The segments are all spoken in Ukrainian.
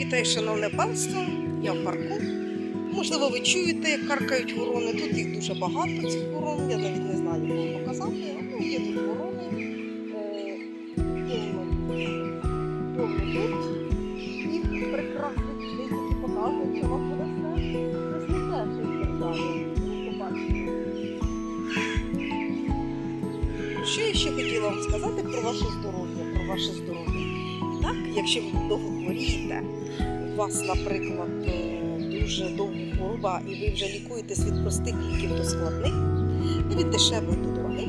Вітаю, шановне панство, я в парку. Можливо, ви чуєте, як каркають ворони. Тут їх дуже багато, цих ворон. Я навіть не знаю, як вам показати. Ну, є тут ворони. Е, повно- тут. Їх показують, що вам буде все. Що я ще хотіла вам сказати про ваше здоров'я, про ваше здоров'я. Так, якщо ви довго хворієте, у вас, наприклад, е, дуже довга хвороба, і ви вже лікуєтесь від простих ліків до складних, від дешевих до дорогих,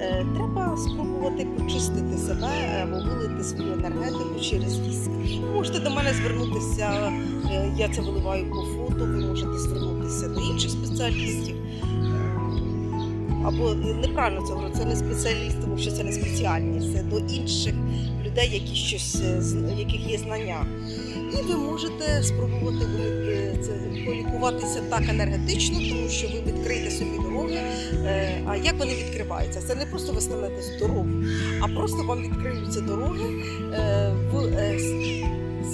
е, треба спробувати почистити себе або свою енергетику через віск. Можете до мене звернутися, е, я це виливаю по фото, ви можете звернутися до інших спеціалістів. Або неправильно це говорю, це не спеціаліст, тому що це не спеціальність, це до інших людей, які щось е, яких є знання. І ви можете спробувати це полікуватися так енергетично, тому що ви відкриєте собі дороги. Е, А як вони відкриваються? Це не просто ви станете здорові, а просто вам відкриються дороги е, в е,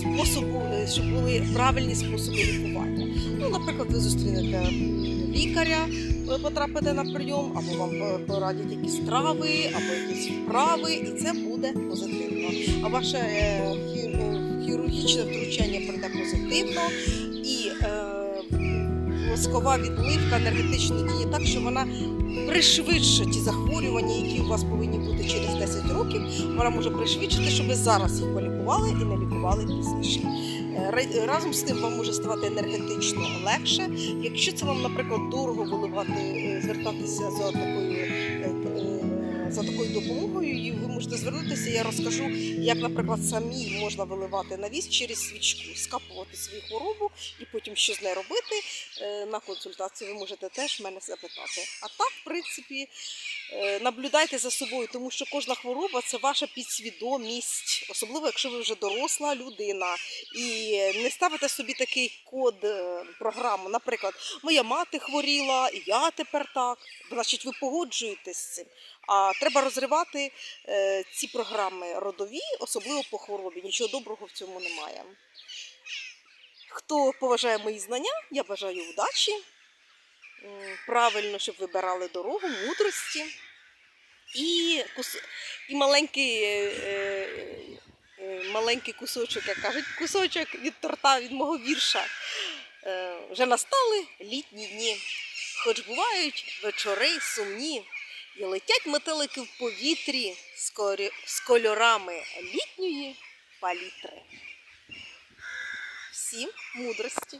способу, е, щоб були правильні способи лікування. Ну, наприклад, ви зустрінете лікаря, потрапите на прийом, або вам е, порадять якісь трави, або якісь вправи, і це буде позитивно. А ваше е, е, хірургічне втручання пройде позитивно і е, воскова відливка енергетично діє так, що вона пришвидшить ті захворювання, які у вас повинні бути через 10 років. Вона може пришвидшити, щоб ви зараз їх полікували і не лікували пізніше. Е, Разом з тим вам може ставати енергетично легше. Якщо це вам, наприклад, дорого виливати, е, звертатися за такою. За такою допомогою і ви можете звернутися. Я розкажу, як, наприклад, самі можна виливати на віз через свічку, скапувати свою хворобу і потім що з нею робити. Е, На консультації ви можете теж мене запитати. А так, в принципі, е, наблюдайте за собою, тому що кожна хвороба це ваша підсвідомість, особливо якщо ви вже доросла людина і не ставите собі такий код е, програму. Наприклад, моя мати хворіла, і я тепер так. Значить, ви погоджуєтесь з цим. А треба розривати е, ці програми родові, особливо по хворобі. Нічого доброго в цьому немає. Хто поважає мої знання, я бажаю удачі, правильно, щоб вибирали дорогу, мудрості і, і маленький, е, е, маленький кусочок, як кажуть, кусочок від торта від мого вірша. Вже настали літні дні, хоч бувають вечори сумні, і летять метелики в повітрі з, кольорами літньої палітри. Всім мудрості!